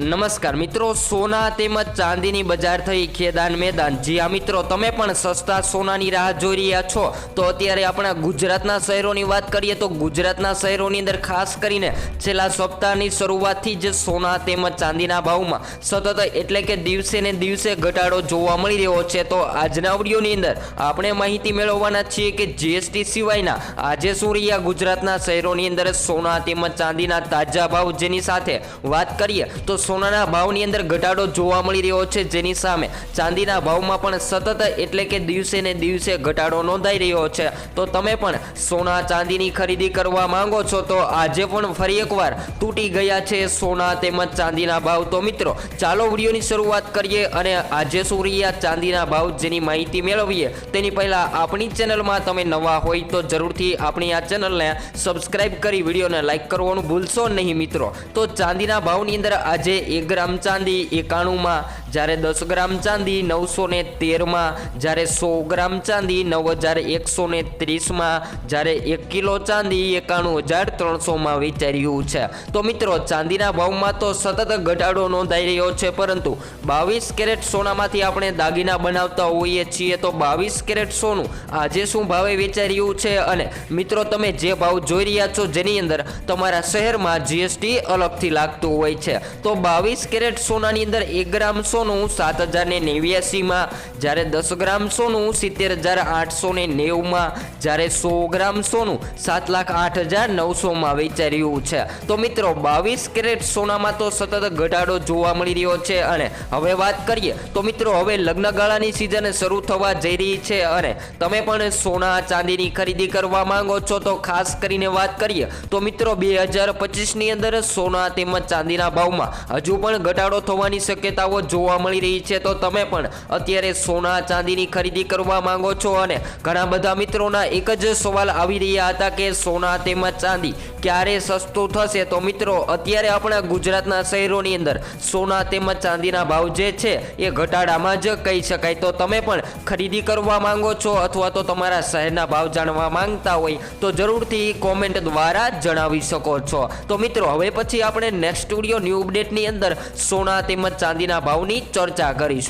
નમસ્કાર મિત્રો, સોના તેમજ ચાંદીની બજાર થઈ ખેદાન મેદાન. જી આ મિત્રો, તમે પણ સસ્તા સોનાની રાહ જોઈ રહ્યા છો. તો અત્યારે આપણા ગુજરાતના શહેરોની વાત કરીએ તો ગુજરાતના શહેરોની અંદર ખાસ કરીને છેલ્લા સપ્તાહની શરૂઆતથી જ સોના તેમજ ચાંદીના ભાવમાં સતત એટલે કે દિવસે ને દિવસે ઘટાડો જોવા મળી રહ્યો છે. તો આજના વિડીયોની અંદર આપણે માહિતી મેળવવાના છીએ કે જીએસટી સિવાયના આજે શું રહ્યા ગુજરાતના શહેરોની અંદર સોના તેમજ ચાંદીના તાજા ભાવ જેની સાથે વાત કરીએ તો સોનાના ભાવની અંદર ઘટાડો જોવા મળી રહ્યો છે. જેની સામે ચાંદીના ભાવમાં પણ સતત એટલે કે દિવસે ને દિવસે ઘટાડો નોંધાઈ રહ્યો છે. તો તમે પણ સોના ચાંદીની ખરીદી કરવા માંગો છો તો આજે પણ ફરી એકવાર તૂટી ગયા છે સોના તેમજ ચાંદીના ભાવ. તો મિત્રો, ચાલો વિડીયોની શરૂઆત કરીએ અને આજે શું રહ્યા ચાંદીના ભાવ જેની માહિતી મેળવીએ. તેની પહેલાં આપણી ચેનલમાં તમે નવા હોય તો જરૂરથી આપણી આ ચેનલને સબસ્ક્રાઇબ કરી વિડીયોને લાઈક કરવાનું ભૂલશો નહીં મિત્રો. તો ચાંદીના ભાવની અંદર આજે એક ગ્રામ ચાંદી એકાણુંમાં જ્યારે દસ ગ્રામ ચાંદી નવસો ને તેરમાં, જ્યારે સો ગ્રામ ચાંદી નવ હજાર એકસો ને ત્રીસમાં, જ્યારે એક કિલો ચાંદી એકાણું હજાર ત્રણસોમાં વેચાઈ રહ્યું છે. તો મિત્રો, ચાંદીના ભાવમાં તો સતત ઘટાડો નોંધાઈ રહ્યો છે, પરંતુ બાવીસ કેરેટ સોનામાંથી આપણે દાગીના બનાવતા હોઈએ છીએ તો બાવીસ કેરેટ સોનું આજે શું ભાવે વેચાઈ રહ્યું છે? અને મિત્રો, તમે જે ભાવ જોઈ રહ્યા છો જેની અંદર તમારા શહેરમાં જીએસટી અલગથી લાગતું હોય છે. તો બાવીસ કેરેટ સોનાની અંદર એક ગ્રામ સોનું સાત હજાર ને નેવ્યાસીમાં, જ્યારે દસ ગ્રામ સોનું સિત્તેર હજાર આઠસો ને નેવુંમાં, જ્યારે સો ગ્રામ સોનું સાત લાખ આઠ હજાર નવસોમાં વેચાઈ છે. તો મિત્રો, બાવીસ કેરેટ સોનામાં તો સતત ઘટાડો જોવા મળી રહ્યો છે અને હવે વાત કરીએ, તો મિત્રો, હવે લગ્નગાળાની સિઝન શરૂ થવા જઈ રહી છે અને તમે પણ સોના ચાંદીની ખરીદી કરવા માંગો છો, તો ખાસ કરીને વાત કરીએ, તો મિત્રો, બે હજાર પચીસની અંદર સોના તેમજ ચાંદીના ભાવમાં હજુ પણ ઘટાડો થવાની શક્યતાઓ જોવા મળી રહી છે, તો તમે પણ અત્યારે સોના ચાંદીની ખરીદી કરવા માંગો છો અને ઘણા બધા મિત્રોના એક જ સવાલ આવી રહ્યા હતા કે સોના તેમજ ચાંદી ક્યારે સસ્તું થશે? તો મિત્રો, અત્યારે આપણા ગુજરાતના શહેરોની અંદર સોના તેમજ ચાંદીના ભાવ જે છે, એ ઘટાડામાં જ કહી શકાય. તો તમે પણ ખરીદી કરવા માંગો છો અથવા તો તમારા શહેરના ભાવ જાણવા માંગતા હોય, તો જરૂરથી કોમેન્ટ દ્વારા જણાવી શકો છો. તો મિત્રો, હવે પછી આપણે નેક્સ્ટ સ્ટુડિયો ન્યૂ અપડેટની અંદર સોના તેમજ ચાંદીના ભાવની ચર્ચા કરીશું.